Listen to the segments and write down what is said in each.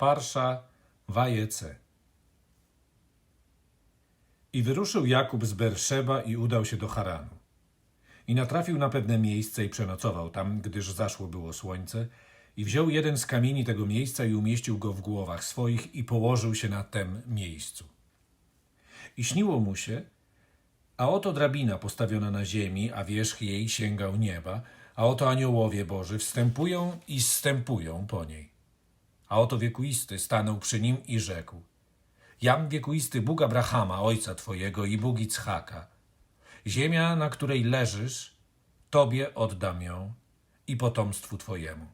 Parsza Wajece. I wyruszył Jakub z Berszeba i udał się do Haranu. I natrafił na pewne miejsce i przenocował tam, gdyż zaszło było słońce, i wziął jeden z kamieni tego miejsca i umieścił go w głowach swoich i położył się na tem miejscu. I śniło mu się, a oto drabina postawiona na ziemi, a wierzch jej sięgał nieba, a oto aniołowie Boży wstępują i zstępują po niej. A oto wiekuisty stanął przy nim i rzekł: Jam wiekuisty Bóg Abrahama, ojca twojego i Bóg Ichaka. Ziemia, na której leżysz, tobie oddam ją i potomstwu twojemu.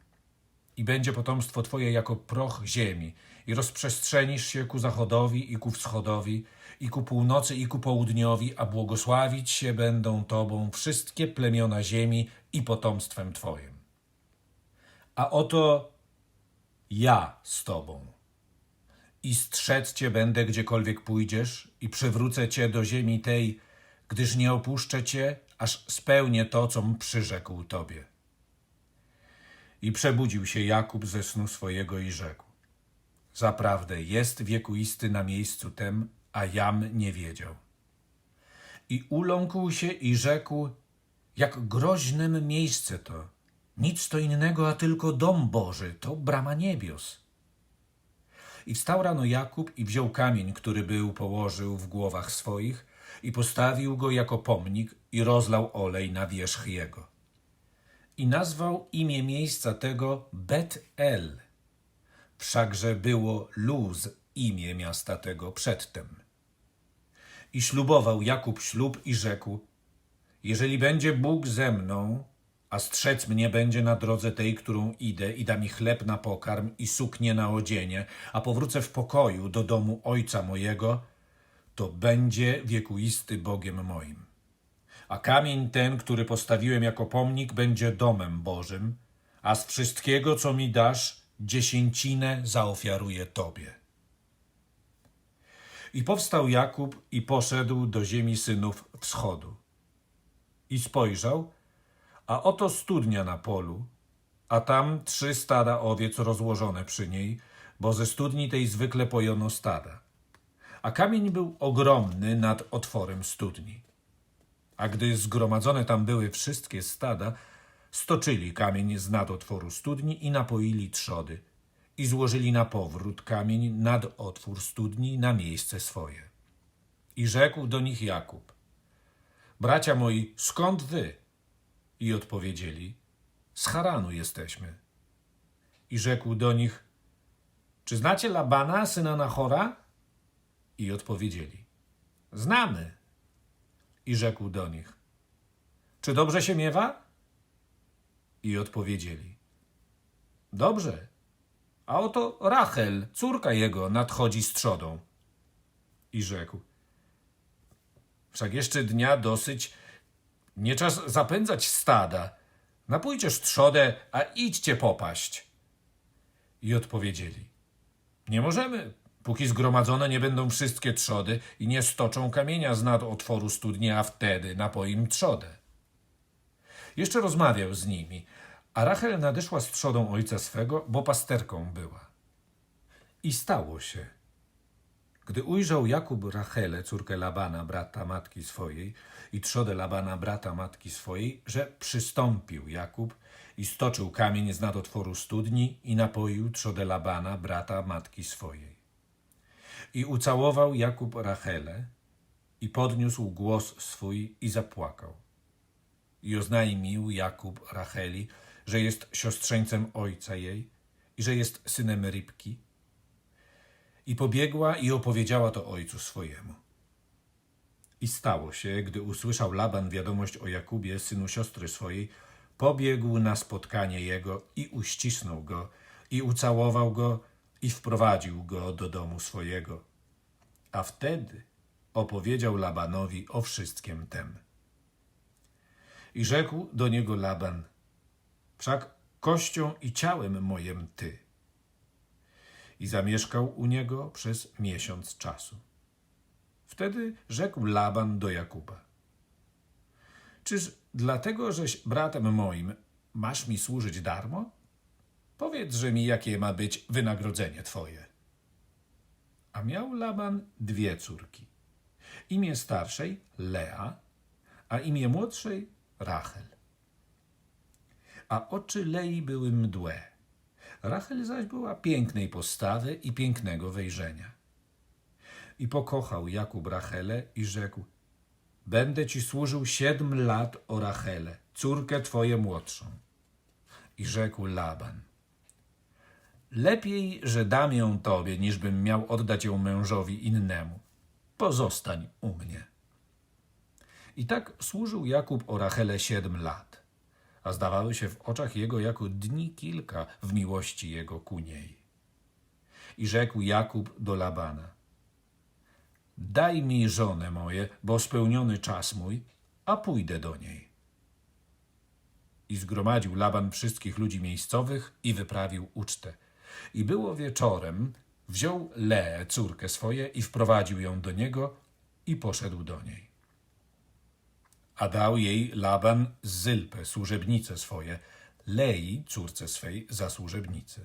I będzie potomstwo twoje jako proch ziemi, i rozprzestrzenisz się ku zachodowi i ku wschodowi, i ku północy i ku południowi, a błogosławić się będą tobą wszystkie plemiona ziemi i potomstwem twoim. A oto ja z tobą. I strzec cię będę, gdziekolwiek pójdziesz, i przywrócę cię do ziemi tej, gdyż nie opuszczę cię, aż spełnię to, com przyrzekł tobie. I przebudził się Jakub ze snu swojego i rzekł: Zaprawdę jest wiekuisty na miejscu tem, a jam nie wiedział. I uląkł się i rzekł: Jak groźnym miejsce to! Nic to innego, a tylko dom Boży, to brama niebios. I wstał rano Jakub i wziął kamień, który był, położył w głowach swoich i postawił go jako pomnik i rozlał olej na wierzch jego. I nazwał imię miejsca tego Bet-El. Wszakże było Luz imię miasta tego przedtem. I ślubował Jakub ślub i rzekł: Jeżeli będzie Bóg ze mną, a strzec mnie będzie na drodze tej, którą idę, i da mi chleb na pokarm i suknię na odzienie, a powrócę w pokoju do domu ojca mojego, to będzie wiekuisty Bogiem moim. A kamień ten, który postawiłem jako pomnik, będzie domem Bożym, a z wszystkiego, co mi dasz, dziesięcinę zaofiaruję Tobie. I powstał Jakub i poszedł do ziemi synów wschodu. I spojrzał, a oto studnia na polu, a tam trzy stada owiec rozłożone przy niej, bo ze studni tej zwykle pojono stada. A kamień był ogromny nad otworem studni. A gdy zgromadzone tam były wszystkie stada, stoczyli kamień z nad otworu studni i napoili trzody i złożyli na powrót kamień nad otwór studni na miejsce swoje. I rzekł do nich Jakub: Bracia moi, skąd wy? I odpowiedzieli: Z Haranu jesteśmy. I rzekł do nich: Czy znacie Labana, syna Nachora? I odpowiedzieli: Znamy. I rzekł do nich: Czy dobrze się miewa? I odpowiedzieli: Dobrze. A oto Rachel, córka jego, nadchodzi z trzodą. I rzekł: Wszak jeszcze dnia dosyć, nie czas zapędzać stada. Napójdziesz trzodę, a idźcie popaść. I odpowiedzieli: Nie możemy, póki zgromadzone nie będą wszystkie trzody i nie stoczą kamienia z nad otworu studni, a wtedy napoim trzodę. Jeszcze rozmawiał z nimi, a Rachel nadeszła z trzodą ojca swego, bo pasterką była. I stało się, gdy ujrzał Jakub Rachelę, córkę Labana, brata matki swojej, i trzodę Labana, brata matki swojej, że przystąpił Jakub i stoczył kamień z nad otworu studni i napoił trzodę Labana, brata matki swojej. I ucałował Jakub Rachelę i podniósł głos swój i zapłakał. I oznajmił Jakub Racheli, że jest siostrzeńcem ojca jej i że jest synem Rybki. I pobiegła i opowiedziała to ojcu swojemu. I stało się, gdy usłyszał Laban wiadomość o Jakubie, synu siostry swojej, pobiegł na spotkanie jego i uścisnął go, i ucałował go, i wprowadził go do domu swojego. A wtedy opowiedział Labanowi o wszystkim tem. I rzekł do niego Laban, wszak kością i ciałem mojem ty. I zamieszkał u niego przez miesiąc czasu. Wtedy rzekł Laban do Jakuba: Czyż dlatego, żeś bratem moim, masz mi służyć darmo? Powiedzże mi, jakie ma być wynagrodzenie twoje. A miał Laban dwie córki. Imię starszej Lea, a imię młodszej Rachel. A oczy Lei były mdłe. Rachel zaś była pięknej postawy i pięknego wejrzenia. I pokochał Jakub Rachelę i rzekł: Będę ci służył siedm lat o Rachelę, córkę twoje młodszą. I rzekł Laban: Lepiej, że dam ją tobie, niż bym miał oddać ją mężowi innemu. Pozostań u mnie. I tak służył Jakub o Rachelę siedem lat, a zdawały się w oczach jego jako dni kilka w miłości jego ku niej. I rzekł Jakub do Labana: Daj mi żonę moje, bo spełniony czas mój, a pójdę do niej. I zgromadził Laban wszystkich ludzi miejscowych i wyprawił ucztę. I było wieczorem, wziął Leę, córkę swoje, i wprowadził ją do niego i poszedł do niej. A dał jej Laban Zylpę, służebnice swoje, Lei, córce swej, za służebnicę.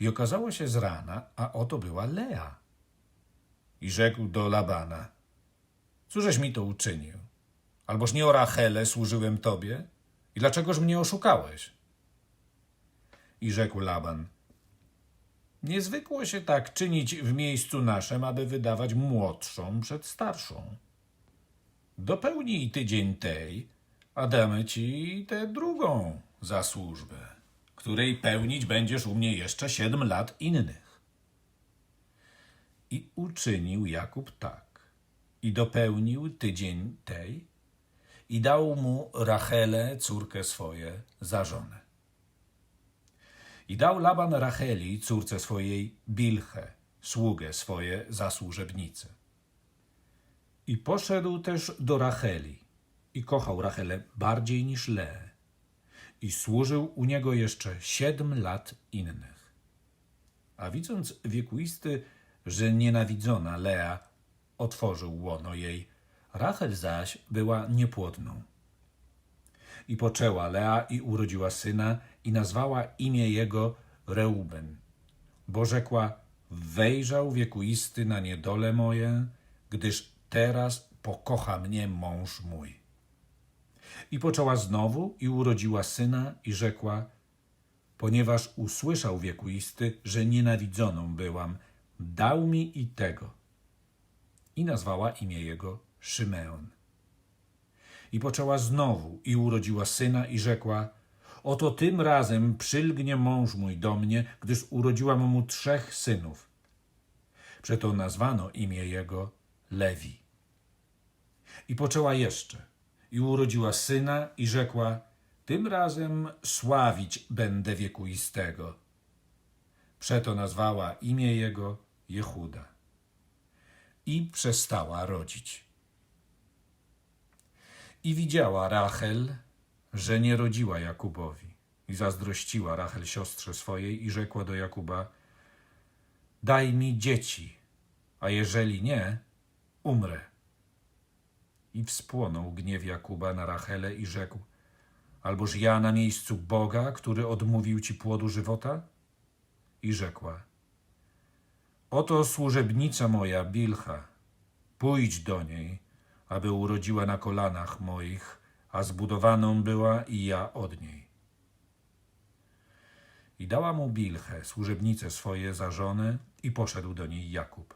I okazało się z rana, a oto była Lea. I rzekł do Labana, cóżeś mi to uczynił? Alboż nie o Rachelę służyłem tobie? I dlaczegoż mnie oszukałeś? I rzekł Laban, nie zwykło się tak czynić w miejscu naszym, aby wydawać młodszą przed starszą. Dopełnij tydzień tej, a damy ci tę drugą za służbę, której pełnić będziesz u mnie jeszcze siedem lat innych. I uczynił Jakub tak. I dopełnił tydzień tej i dał mu Rachelę, córkę swoje, za żonę. I dał Laban Racheli, córce swojej, Bilchę, sługę swoje, za służebnicę. I poszedł też do Racheli i kochał Rachelę bardziej niż Leę i służył u niego jeszcze siedem lat innych. A widząc wiekuisty, że nienawidzona Lea, otworzył łono jej, Rachel zaś była niepłodną. I poczęła Lea i urodziła syna i nazwała imię jego Reuben, bo rzekła, wejrzał wiekuisty na niedole moje, gdyż teraz pokocha mnie mąż mój. I poczęła znowu i urodziła syna i rzekła, ponieważ usłyszał wiekuisty, że nienawidzoną byłam, dał mi i tego. I nazwała imię jego Szymeon. I poczęła znowu i urodziła syna i rzekła, oto tym razem przylgnie mąż mój do mnie, gdyż urodziłam mu trzech synów. Przeto nazwano imię jego Lewi. I poczęła jeszcze i urodziła syna i rzekła, tym razem sławić będę wiekuistego. Przeto nazwała imię jego Jehuda. I przestała rodzić. I widziała Rachel, że nie rodziła Jakubowi. I zazdrościła Rachel siostrze swojej i rzekła do Jakuba, daj mi dzieci, a jeżeli nie, umrę. I wspłonął gniew Jakuba na Rachelę i rzekł, alboż ja na miejscu Boga, który odmówił ci płodu żywota? I rzekła, oto służebnica moja Bilcha, pójdź do niej, aby urodziła na kolanach moich, a zbudowaną była i ja od niej. I dała mu Bilchę, służebnice swoje za żonę, i poszedł do niej Jakub.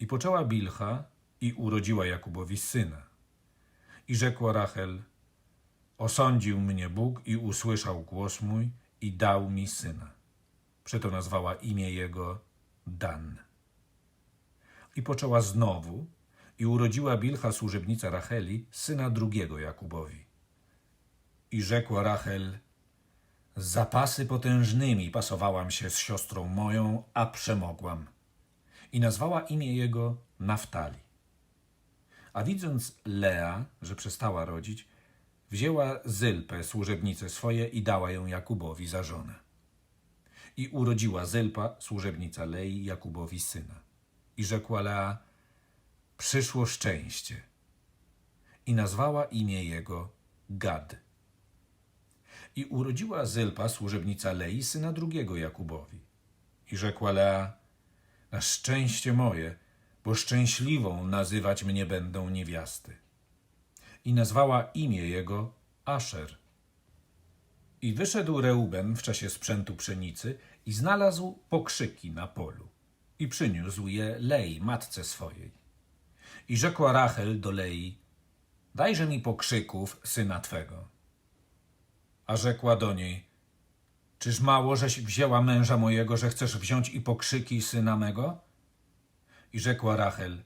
I poczęła Bilcha i urodziła Jakubowi syna. I rzekła Rachel, osądził mnie Bóg i usłyszał głos mój i dał mi syna. Przeto nazwała imię jego Dan. I poczęła znowu i urodziła Bilcha służebnica Racheli syna drugiego Jakubowi. I rzekła Rachel, zapasy potężnymi pasowałam się z siostrą moją, a przemogłam. I nazwała imię jego Naftali. A widząc Lea, że przestała rodzić, wzięła Zylpę, służebnicę swoje i dała ją Jakubowi za żonę. I urodziła Zylpa, służebnica Lei, Jakubowi syna. I rzekła Lea, przyszło szczęście. I nazwała imię jego Gad. I urodziła Zylpa, służebnica Lei, syna drugiego Jakubowi. I rzekła Lea, na szczęście moje, bo szczęśliwą nazywać mnie będą niewiasty. I nazwała imię jego Asher. I wyszedł Reuben w czasie sprzętu pszenicy i znalazł pokrzyki na polu. I przyniósł je Lei, matce swojej. I rzekła Rachel do Lei, dajże mi pokrzyków syna twego. A rzekła do niej, czyż mało, żeś wzięła męża mojego, że chcesz wziąć i pokrzyki syna mego? I rzekła Rachel,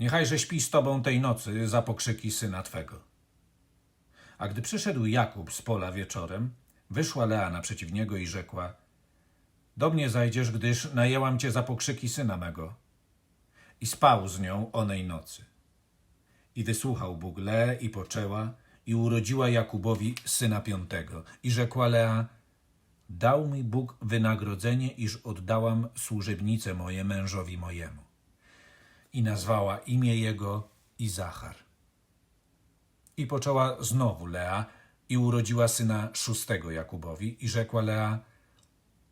niechajże śpi z tobą tej nocy za pokrzyki syna twego. A gdy przyszedł Jakub z pola wieczorem, wyszła Lea naprzeciw niego i rzekła, do mnie zajdziesz, gdyż najęłam cię za pokrzyki syna mego. I spał z nią onej nocy. I wysłuchał Bóg Leę i poczęła i urodziła Jakubowi syna piątego. I rzekła Lea, dał mi Bóg wynagrodzenie, iż oddałam służebnice moje mężowi mojemu. I nazwała imię jego Izachar. I poczęła znowu Lea i urodziła syna szóstego Jakubowi i rzekła Lea,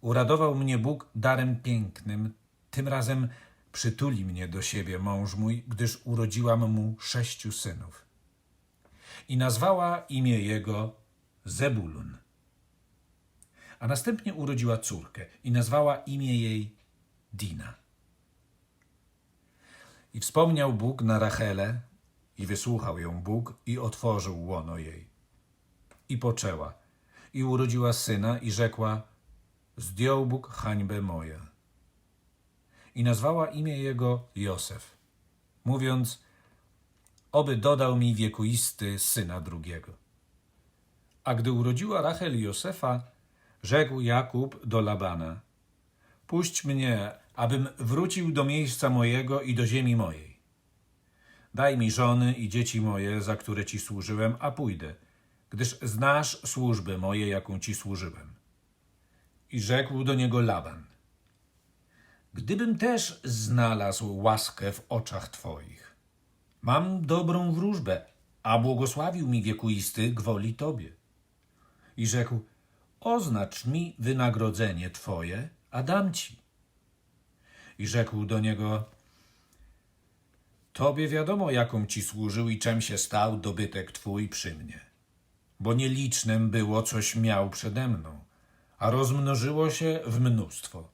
uradował mnie Bóg darem pięknym, tym razem przytuli mnie do siebie mąż mój, gdyż urodziłam mu sześciu synów. I nazwała imię jego Zebulun. A następnie urodziła córkę i nazwała imię jej Dina. I wspomniał Bóg na Rachelę i wysłuchał ją Bóg i otworzył łono jej. I poczęła i urodziła syna i rzekła, zdjął Bóg hańbę moją i nazwała imię jego Józef, mówiąc, oby dodał mi wiekuisty syna drugiego. A gdy urodziła Rachel Józefa, rzekł Jakub do Labana, puść mnie, abym wrócił do miejsca mojego i do ziemi mojej. Daj mi żony i dzieci moje, za które ci służyłem, a pójdę, gdyż znasz służby moje, jaką ci służyłem. I rzekł do niego Laban, Gdybym też znalazł łaskę w oczach Twoich. Mam dobrą wróżbę, a błogosławił mi wiekuisty gwoli Tobie. I rzekł, oznacz mi wynagrodzenie Twoje, a dam Ci. I rzekł do niego, Tobie wiadomo, jaką Ci służył i czym się stał dobytek Twój przy mnie. Bo nielicznym było, coś miał przede mną, a rozmnożyło się w mnóstwo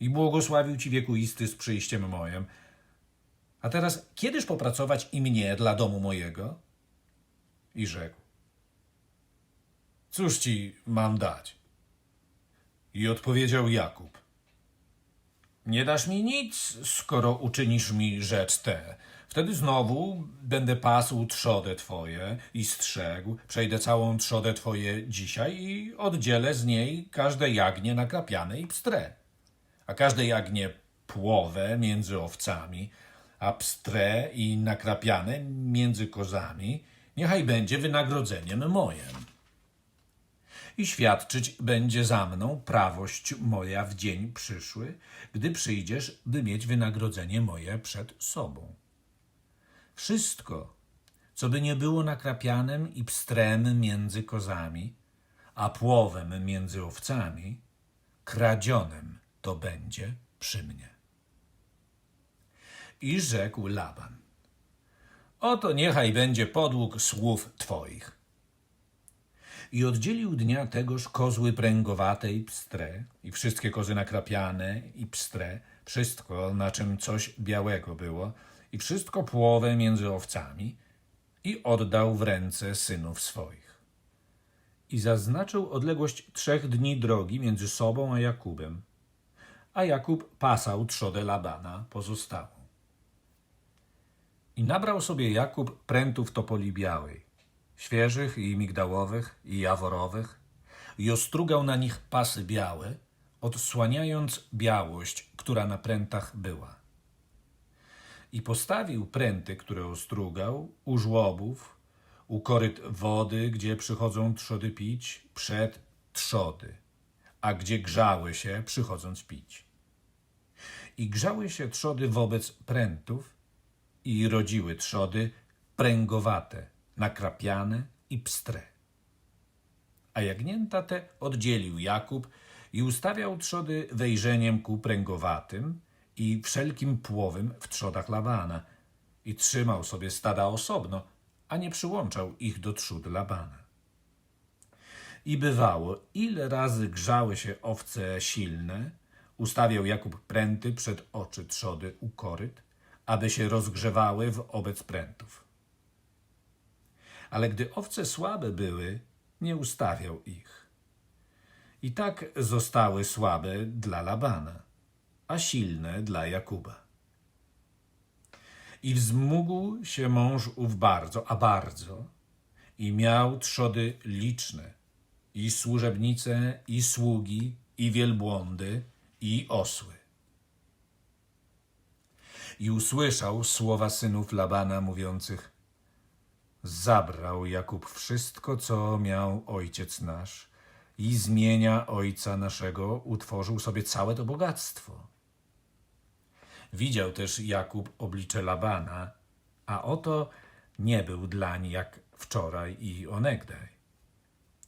i błogosławił Ci wiekuisty z przyjściem mojem. A teraz kiedyż popracować i mnie dla domu mojego? I rzekł, cóż Ci mam dać? I odpowiedział Jakub, nie dasz mi nic, skoro uczynisz mi rzecz tę. Wtedy znowu będę pasł trzodę Twoje i strzegł, przejdę całą trzodę Twoje dzisiaj i oddzielę z niej każde jagnię nakrapiane i pstre a każde jagnię płowe między owcami, a pstre i nakrapiane między kozami, niechaj będzie wynagrodzeniem mojem. I świadczyć będzie za mną prawość moja w dzień przyszły, gdy przyjdziesz, by mieć wynagrodzenie moje przed sobą. Wszystko, co by nie było nakrapianem i pstrem między kozami, a płowem między owcami, kradzionem to będzie przy mnie. I rzekł Laban: Oto niechaj będzie podług słów twoich. I oddzielił dnia tegoż kozły pręgowate i pstre, i wszystkie kozy nakrapiane i pstre, wszystko, na czym coś białego było, i wszystko płowe między owcami, i oddał w ręce synów swoich. I zaznaczył odległość trzech dni drogi między sobą a Jakubem, a Jakub pasał trzodę Labana pozostałą. I nabrał sobie Jakub prętów topoli białej, świeżych i migdałowych i jaworowych, i ostrugał na nich pasy białe, odsłaniając białość, która na prętach była. I postawił pręty, które ostrugał, u żłobów, u koryt wody, gdzie przychodzą trzody pić, przed trzody, a gdzie grzały się, przychodząc pić. I grzały się trzody wobec prętów i rodziły trzody pręgowate, nakrapiane i pstre. a jagnięta te oddzielił Jakub i ustawiał trzody wejrzeniem ku pręgowatym i wszelkim płowym w trzodach Labana i trzymał sobie stada osobno, a nie przyłączał ich do trzód Labana. I bywało, ile razy grzały się owce silne, ustawiał Jakub pręty przed oczy trzody u koryt, aby się rozgrzewały wobec prętów. Ale gdy owce słabe były, nie ustawiał ich. I tak zostały słabe dla Labana, a silne dla Jakuba. I wzmógł się mąż ów bardzo, a bardzo, i miał trzody liczne, i służebnice, i sługi, i wielbłądy, i osły. I usłyszał słowa synów Labana mówiących: Zabrał Jakub wszystko, co miał ojciec nasz, i zmienia ojca naszego utworzył sobie całe to bogactwo. Widział też Jakub oblicze Labana, a oto nie był dlań jak wczoraj i onegdaj.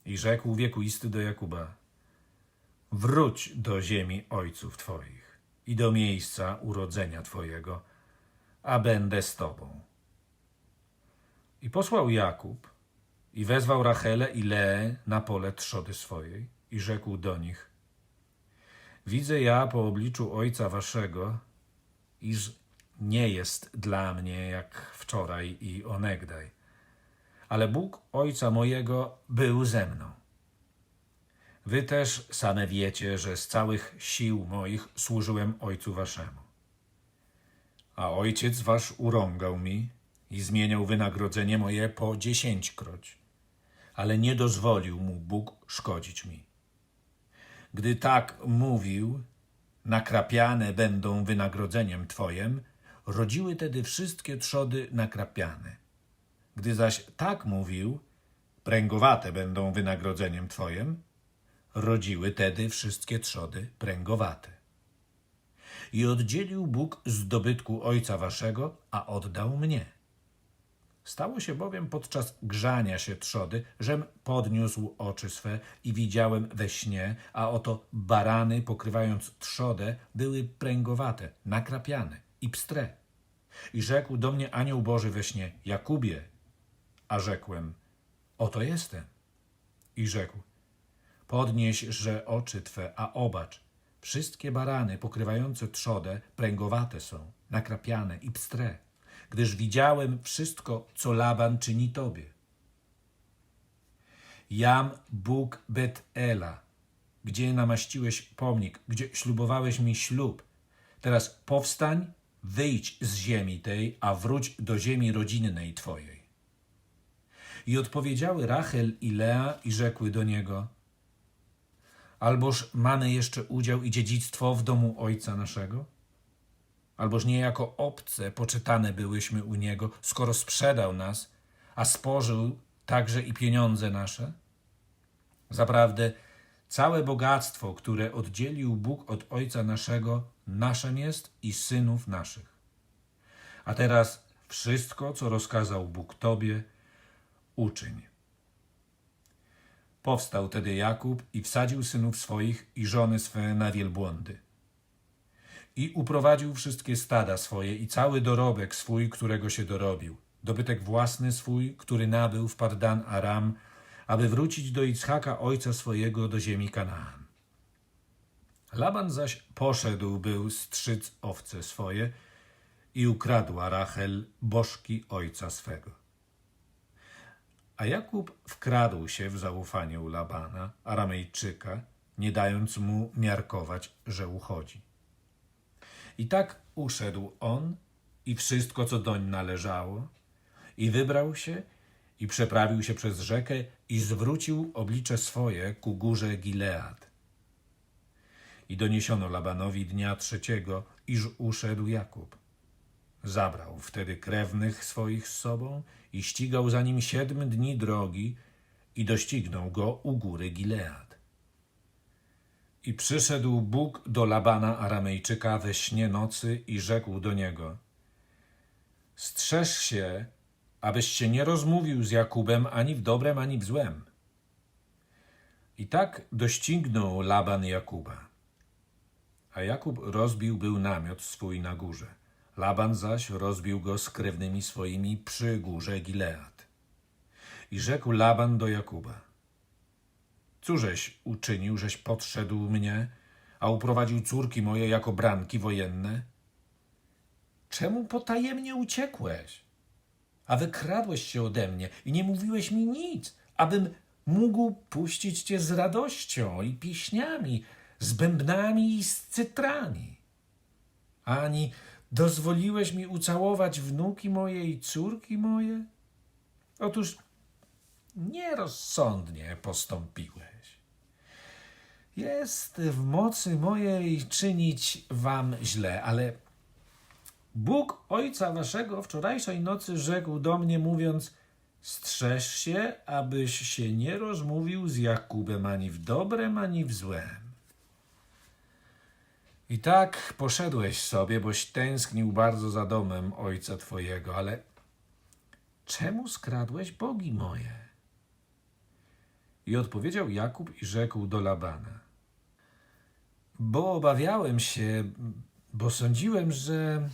I rzekł wiekuisty do Jakuba: Wróć do ziemi ojców twoich i do miejsca urodzenia twojego, a będę z tobą. I posłał Jakub i wezwał Rachelę i Leę na pole trzody swojej i rzekł do nich: Widzę ja po obliczu ojca waszego, iż nie jest dla mnie jak wczoraj i onegdaj, ale Bóg ojca mojego był ze mną. Wy też same wiecie, że z całych sił moich służyłem ojcu waszemu. A ojciec wasz urągał mi i zmieniał wynagrodzenie moje po dziesięćkroć, ale nie dozwolił mu Bóg szkodzić mi. Gdy tak mówił, nakrapiane będą wynagrodzeniem Twojem, rodziły tedy wszystkie trzody nakrapiane. Gdy zaś tak mówił, pręgowate będą wynagrodzeniem Twojem, rodziły tedy wszystkie trzody pręgowate. I oddzielił Bóg z dobytku ojca waszego, a oddał mnie. Stało się bowiem podczas grzania się trzody, żem podniósł oczy swe i widziałem we śnie, a oto barany, pokrywając trzodę, były pręgowate, nakrapiane i pstre. I rzekł do mnie anioł Boży we śnie, Jakubie, a rzekłem, oto jestem. I rzekł, podnieś, że oczy twe, a obacz, wszystkie barany pokrywające trzodę pręgowate są, nakrapiane i pstre gdyż widziałem wszystko, co Laban czyni tobie. Jam Bóg Bet-Ela, gdzie namaściłeś pomnik, gdzie ślubowałeś mi ślub. Teraz powstań, wyjdź z ziemi tej, a wróć do ziemi rodzinnej twojej. I odpowiedziały Rachel i Lea i rzekły do niego, alboż mamy jeszcze udział i dziedzictwo w domu ojca naszego? Alboż niejako obce poczytane byłyśmy u niego, skoro sprzedał nas, a spożył także i pieniądze nasze? Zaprawdę, całe bogactwo, które oddzielił Bóg od Ojca naszego, naszym jest i synów naszych. A teraz wszystko, co rozkazał Bóg Tobie, uczyń. Powstał tedy Jakub i wsadził synów swoich i żony swe na wielbłądy i uprowadził wszystkie stada swoje i cały dorobek swój, którego się dorobił, dobytek własny swój, który nabył w Pardan Aram, aby wrócić do Ichaka ojca swojego do ziemi Kanaan. Laban zaś poszedł był strzyc owce swoje i ukradła Rachel bożki ojca swego. A Jakub wkradł się w zaufanie u Labana, Aramejczyka, nie dając mu miarkować, że uchodzi. I tak uszedł on i wszystko, co doń należało, i wybrał się i przeprawił się przez rzekę i zwrócił oblicze swoje ku górze Gilead. I doniesiono Labanowi dnia trzeciego, iż uszedł Jakub. Zabrał wtedy krewnych swoich z sobą i ścigał za nim siedm dni drogi i doścignął go u góry Gilead. I przyszedł Bóg do Labana Aramejczyka we śnie nocy i rzekł do niego: Strzeż się, abyś się nie rozmówił z Jakubem ani w dobrem, ani w złem. I tak doścignął Laban Jakuba. A Jakub rozbił był namiot swój na górze. Laban zaś rozbił go z krewnymi swoimi przy górze Gilead. I rzekł Laban do Jakuba: Cóżeś uczynił, żeś podszedł mnie, a uprowadził córki moje jako branki wojenne? Czemu potajemnie uciekłeś? A wykradłeś się ode mnie i nie mówiłeś mi nic, abym mógł puścić cię z radością i pieśniami, z bębnami i z cytrami. Ani dozwoliłeś mi ucałować wnuki moje i córki moje? Otóż nierozsądnie postąpiłeś. Jest w mocy mojej czynić wam źle, ale Bóg ojca waszego wczorajszej nocy rzekł do mnie, mówiąc: Strzeż się, abyś się nie rozmówił z Jakubem ani w dobrem, ani w złem. I tak poszedłeś sobie, boś tęsknił bardzo za domem ojca twojego, ale czemu skradłeś bogi moje? I odpowiedział Jakub i rzekł do Labana: Bo obawiałem się, bo sądziłem, że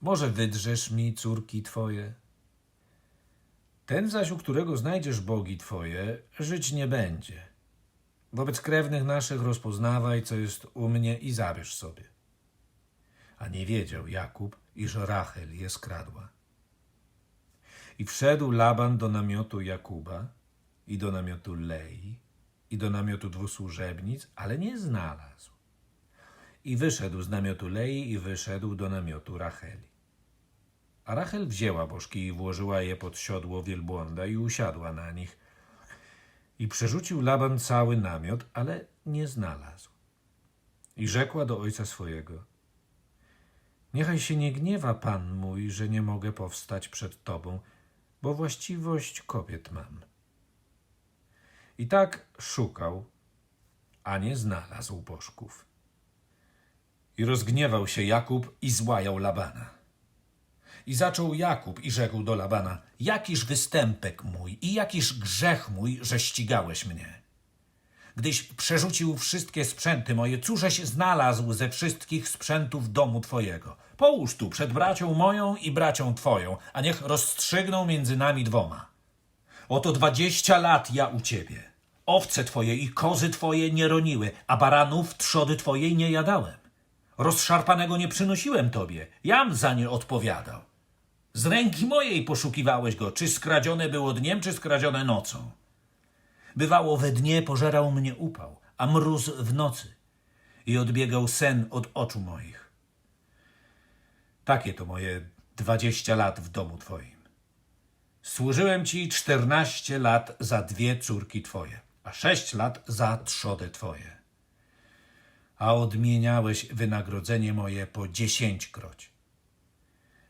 może wydrzesz mi córki twoje. Ten zaś, u którego znajdziesz bogi twoje, żyć nie będzie. Wobec krewnych naszych rozpoznawaj, co jest u mnie i zabierz sobie. A nie wiedział Jakub, iż Rachel je skradła. I wszedł Laban do namiotu Jakuba i do namiotu Lei i do namiotu dwusłużebnic, ale nie znalazł. I wyszedł z namiotu Lei i wyszedł do namiotu Racheli. A Rachel wzięła bożki i włożyła je pod siodło wielbłąda i usiadła na nich. I przerzucił Laban cały namiot, ale nie znalazł. I rzekła do ojca swojego: Niechaj się nie gniewa pan mój, że nie mogę powstać przed tobą, bo właściwość kobiet mam. I tak szukał, a nie znalazł bożków. I rozgniewał się Jakub i złajał Labana. I zaczął Jakub i rzekł do Labana: Jakiż występek mój i jakiż grzech mój, że ścigałeś mnie? Gdyś przerzucił wszystkie sprzęty moje, cóżeś znalazł ze wszystkich sprzętów domu twojego? Połóż tu przed bracią moją i bracią twoją, a niech rozstrzygną między nami dwoma. Oto dwadzieścia lat ja u ciebie. Owce twoje i kozy twoje nie roniły, a baranów trzody twojej nie jadałem. Rozszarpanego nie przynosiłem tobie, jam za nie odpowiadał. Z ręki mojej poszukiwałeś go, czy skradzione było dniem, czy skradzione nocą. Bywało we dnie pożerał mnie upał, a mróz w nocy i odbiegał sen od oczu moich. Takie to moje dwadzieścia lat w domu twoim. Służyłem ci czternaście lat za dwie córki twoje, a sześć lat za trzodę twoje. A odmieniałeś wynagrodzenie moje po dziesięćkroć.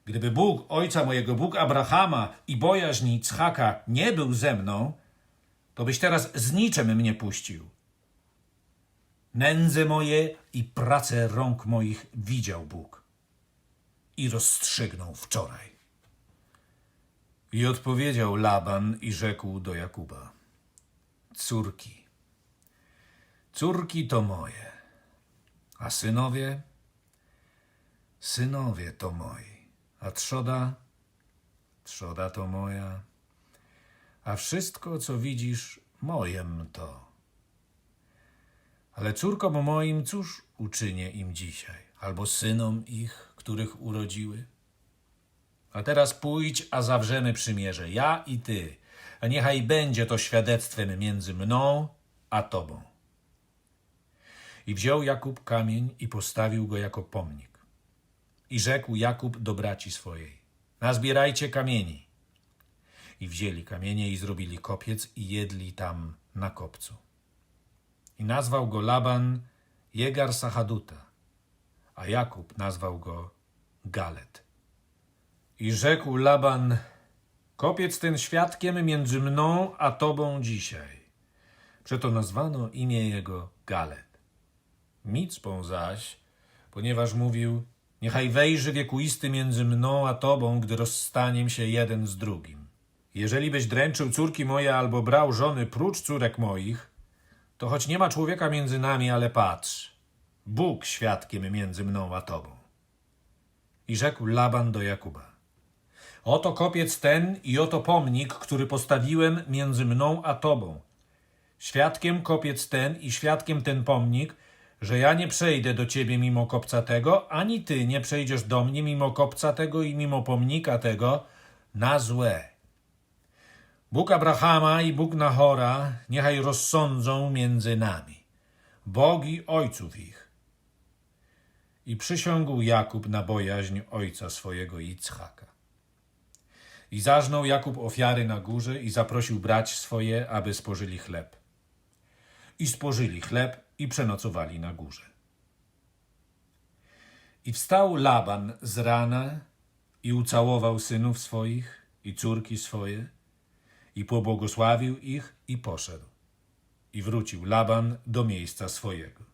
Gdyby Bóg, ojca mojego, Bóg Abrahama i bojaźń Ichaka nie był ze mną, to byś teraz z niczym mnie puścił. Nędze moje i prace rąk moich widział Bóg i rozstrzygnął wczoraj. I odpowiedział Laban i rzekł do Jakuba: Córki, córki to moje, a synowie, synowie to moi, a trzoda, trzoda to moja, a wszystko, co widzisz, mojem to. Ale córkom moim cóż uczynię im dzisiaj, albo synom ich, których urodziły? A teraz pójdź, a zawrzemy przymierze, ja i ty, a niechaj będzie to świadectwem między mną a tobą. I wziął Jakub kamień i postawił go jako pomnik. I rzekł Jakub do braci swojej: Nazbierajcie kamieni. I wzięli kamienie i zrobili kopiec i jedli tam na kopcu. I nazwał go Laban Jegar Sahaduta, a Jakub nazwał go Galet. I rzekł Laban: Kopiec ten świadkiem między mną a tobą dzisiaj. Przeto nazwano imię jego Galet. Micpą zaś, ponieważ mówił: Niechaj wejrzy wiekuisty między mną a tobą, gdy rozstaniem się jeden z drugim. Jeżeli byś dręczył córki moje albo brał żony prócz córek moich, to choć nie ma człowieka między nami, ale patrz, Bóg świadkiem między mną a tobą. I rzekł Laban do Jakuba: Oto kopiec ten i oto pomnik, który postawiłem między mną a tobą. Świadkiem kopiec ten i świadkiem ten pomnik, że ja nie przejdę do ciebie mimo kopca tego, ani ty nie przejdziesz do mnie mimo kopca tego i mimo pomnika tego na złe. Bóg Abrahama i Bóg Nahora niechaj rozsądzą między nami, bogi ojców ich. I przysiągł Jakub na bojaźń ojca swojego Ichaka. I zażnął Jakub ofiary na górze i zaprosił brać swoje, aby spożyli chleb. I spożyli chleb i przenocowali na górze. I wstał Laban z rana i ucałował synów swoich i córki swoje i pobłogosławił ich i poszedł. I wrócił Laban do miejsca swojego.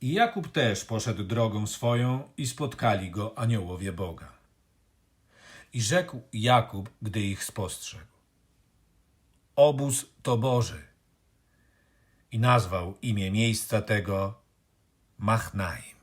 I Jakub też poszedł drogą swoją i spotkali go aniołowie Boga. I rzekł Jakub, gdy ich spostrzegł: Obóz to Boży. I nazwał imię miejsca tego Machnaim.